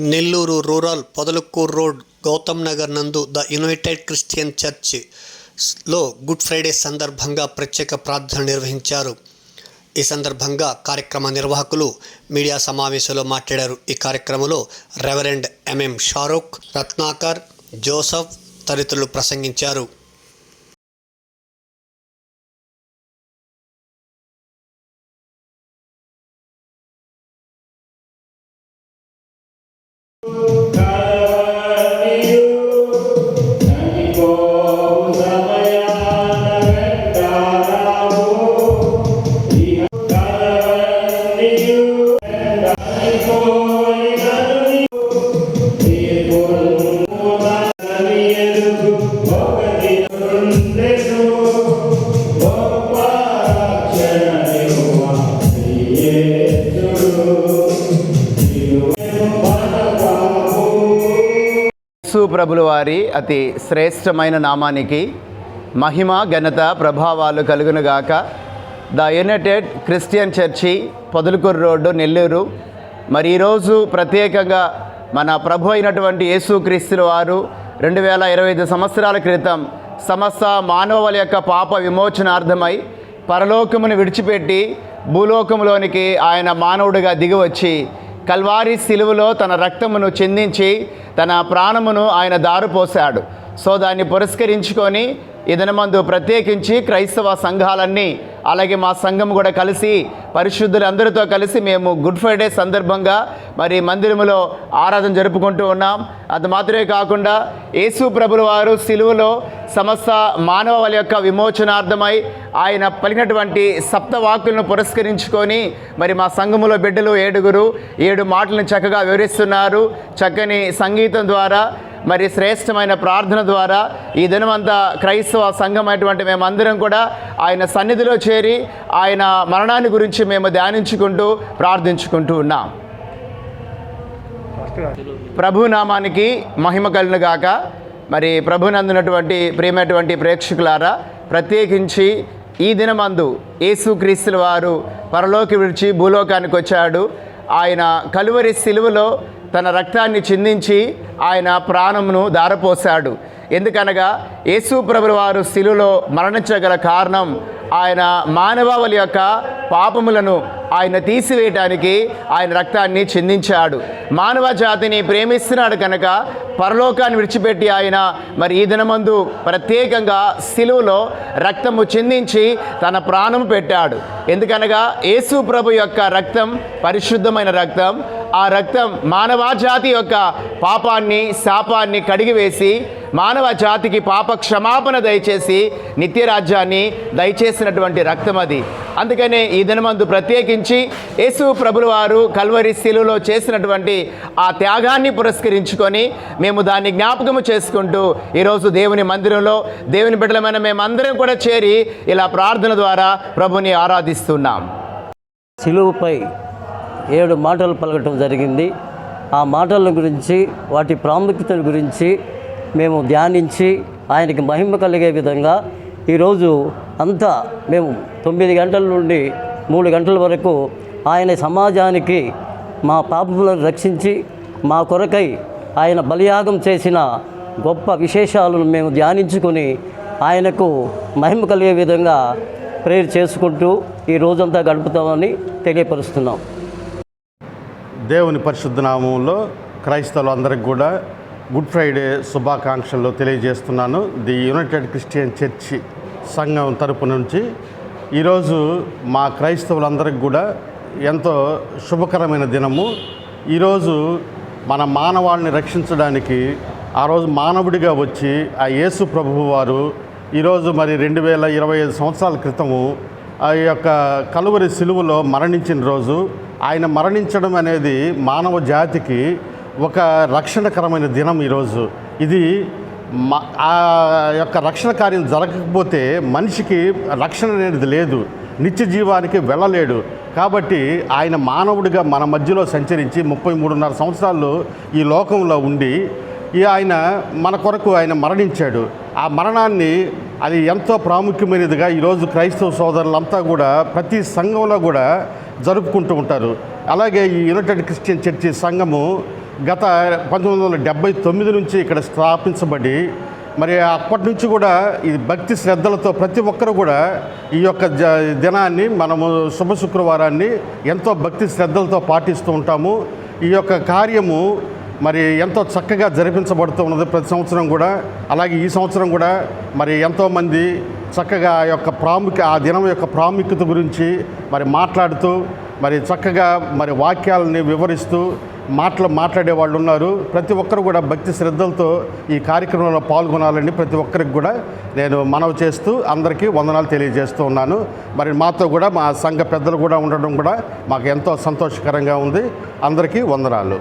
Nellore rural Podalakuru road Gautam Nagar నందు the united Christian చర్చ్లో good Friday సందర్భంగా ప్రత్యేక ప్రార్థన నిర్వహించారు. ఈ సందర్భంగా కార్యక్రమ నిర్వాహకులు మీడియా సమావేశంలో మాట్లాడారు. ఈ కార్యక్రమంలో reverend MM Shahrukh Ratnakar Joseph తదితరులు ప్రసంగించారు. ప్రభుల వారి అతి శ్రేష్టమైన నామానికి మహిమ ఘనత ప్రభావాలు కలుగునుగాక. The united Christian church Podalakur road Nellore. మరి ఈరోజు ప్రత్యేకంగా మన ప్రభు అయినటువంటి యేసుక్రీస్తుల వారు రెండు వేల ఇరవై ఐదు సంవత్సరాల క్రితం సమస్త మానవుల యొక్క పాప విమోచనార్థమై పరలోకమును విడిచిపెట్టి భూలోకములోనికి ఆయన మానవుడిగా దిగివచ్చి కల్వారి శిలువలో తన రక్తమును చెందించి తన ప్రాణమును ఆయన దారిపోశాడు సో దాన్ని పురస్కరించుకొని ఇదనమందు ప్రత్యేకించి క్రైస్తవ సంఘాలన్నీ అలాగే మా సంఘం కూడా కలిసి పరిశుద్ధులందరితో కలిసి మేము గుడ్ ఫ్రైడే సందర్భంగా మరి మందిరములో ఆరాధన జరుపుకుంటూ ఉన్నాం. అది మాత్రమే కాకుండా యేసు ప్రభుల వారు సిలువలో సమస్త మానవాల యొక్క విమోచనార్థమై ఆయన పలికినటువంటి సప్తవాకులను పురస్కరించుకొని మరి మా సంఘములో బిడ్డలు ఏడుగురు ఏడు మాటలను చక్కగా వివరిస్తున్నారు. చక్కని సంగీతం ద్వారా మరి శ్రేష్టమైన ప్రార్థన ద్వారా ఈ దినమంతా క్రైస్తవ సంఘం అయినటువంటి మేమందరం కూడా ఆయన సన్నిధిలో చేరి ఆయన మరణాన్ని గురించి మేము ధ్యానించుకుంటూ ప్రార్థించుకుంటూ ఉన్నాం. ప్రభు నామానికి మహిమ కలును గాక. మరి ప్రభునందునటువంటి ప్రియమైనటువంటి ప్రేక్షకులారా ప్రత్యేకించి ఈ దినమందు యేసుక్రీస్తుల వారు పరలోకి విడిచి భూలోకానికి వచ్చాడు. ఆయన కలువరి సిలువలో తన రక్తాన్ని చిందించి ఆయన ప్రాణమును దారపోశాడు. ఎందుకనగా యేసు ప్రభుల వారు శిలులో మరణించగల కారణం ఆయన మానవాళి యొక్క పాపములను ఆయన తీసివేయటానికి ఆయన రక్తాన్ని చిందించాడు. మానవ జాతిని ప్రేమిస్తున్నాడు కనుక పరలోకాన్ని విడిచిపెట్టి ఆయన మరి ఈ దినమందు ప్రత్యేకంగా సిలువలో రక్తము చిందించి తన ప్రాణం పెట్టాడు. ఎందుకనగా యేసు ప్రభు యొక్క రక్తం పరిశుద్ధమైన రక్తం ఆ రక్తం మానవ జాతి యొక్క పాపాన్ని శాపాన్ని కడిగివేసి మానవ జాతికి పాప క్షమాపణ దయచేసి నిత్యరాజ్యాన్ని దయచేసినటువంటి రక్తం అది. అందుకనే ఈ దినమందు ప్రత్యేకించి యేసు ప్రభులు వారు కల్వరి శిలువలో చేసినటువంటి ఆ త్యాగాన్ని పురస్కరించుకొని మేము దాన్ని జ్ఞాపకము చేసుకుంటూ ఈరోజు దేవుని మందిరంలో దేవుని బిడ్డలమైన మేమందరం కూడా చేరి ఇలా ప్రార్థన ద్వారా ప్రభుని ఆరాధిస్తున్నాం. సిలువుపై ఏడు మాటలు పలకటం జరిగింది. ఆ మాటల గురించి వాటి ప్రాముఖ్యతల గురించి మేము ధ్యానించి ఆయనకి మహిమ కలిగే విధంగా ఈరోజు అంతా మేము తొమ్మిది గంటల నుండి మూడు గంటల వరకు ఆయన సమాజానికి మా పాపములను రక్షించి మా కొరకై ఆయన బలియాగం చేసిన గొప్ప విశేషాలను మేము ధ్యానించుకొని ఆయనకు మహిమ కలిగే విధంగా ప్రేయర్ చేసుకుంటూ ఈ రోజంతా గడుపుతామని తెలియపరుస్తున్నాం. దేవుని పరిశుద్ధ నామంలో క్రైస్తవులందరికీ కూడా గుడ్ ఫ్రైడే శుభాకాంక్షలు తెలియజేస్తున్నాను. ది యునైటెడ్ క్రిస్టియన్ చర్చి సంఘం తరపు నుంచి. ఈరోజు మా క్రైస్తవులందరికీ కూడా ఎంతో శుభకరమైన దినము. ఈరోజు మన మానవాళిని రక్షించడానికి ఆ రోజు మానవుడిగా వచ్చి ఆ యేసు ప్రభువు వారు ఈరోజు మరి రెండు వేల ఇరవై ఐదు సంవత్సరాల క్రితము ఆ యొక్క కలువరి సిలువలో మరణించిన రోజు ఆయన మరణించడం అనేది మానవ జాతికి ఒక రక్షణకరమైన దినం ఈరోజు. ఇది మ- ఆ యొక్క రక్షణ కార్యం జరగకపోతే మనిషికి రక్షణ అనేది లేదు. నిత్య జీవానికి వెళ్ళలేడు. కాబట్టి ఆయన మానవుడిగా మన మధ్యలో సంచరించి ముప్పై మూడున్నర సంవత్సరాలు ఈ లోకంలో ఉండి ఈ ఆయన మన కొరకు ఆయన మరణించాడు. ఆ మరణాన్ని అది ఎంతో ప్రాముఖ్యమైనదిగా ఈరోజు క్రైస్తవ సోదరులంతా కూడా ప్రతి సంఘంలో కూడా జరుపుకుంటూ ఉంటారు. అలాగే ఈ యునైటెడ్ క్రిస్టియన్ చర్చి సంఘము గత పంతొమ్మిది వందల డెబ్బై తొమ్మిది నుంచి ఇక్కడ స్థాపించబడి మరి అప్పటి నుంచి కూడా ఈ భక్తి శ్రద్ధలతో ప్రతి ఒక్కరు కూడా ఈ యొక్క జ దినాన్ని మనము శుభ శుక్రవారాన్ని ఎంతో భక్తి శ్రద్ధలతో పాటిస్తూ ఉంటాము. ఈ యొక్క కార్యము మరి ఎంతో చక్కగా జరిపించబడుతూ ఉన్నది ప్రతి సంవత్సరం కూడా. అలాగే ఈ సంవత్సరం కూడా మరి ఎంతోమంది చక్కగా ఆ యొక్క ప్రాముఖ్య ఆ దినం యొక్క ప్రాముఖ్యత గురించి మరి మాట్లాడుతూ మరి చక్కగా మరి వాక్యాలని వివరిస్తూ మాటలు మాట్లాడే వాళ్ళు ఉన్నారు. ప్రతి ఒక్కరు కూడా భక్తి శ్రద్ధలతో ఈ కార్యక్రమంలో పాల్గొనాలని ప్రతి ఒక్కరికి కూడా నేను మనవి చేస్తూ అందరికీ వందనాలు తెలియజేస్తూ ఉన్నాను. మరి మాతో కూడా మా సంఘ పెద్దలు కూడా ఉండడం కూడా మాకు ఎంతో సంతోషకరంగా ఉంది. అందరికీ వందనాలు.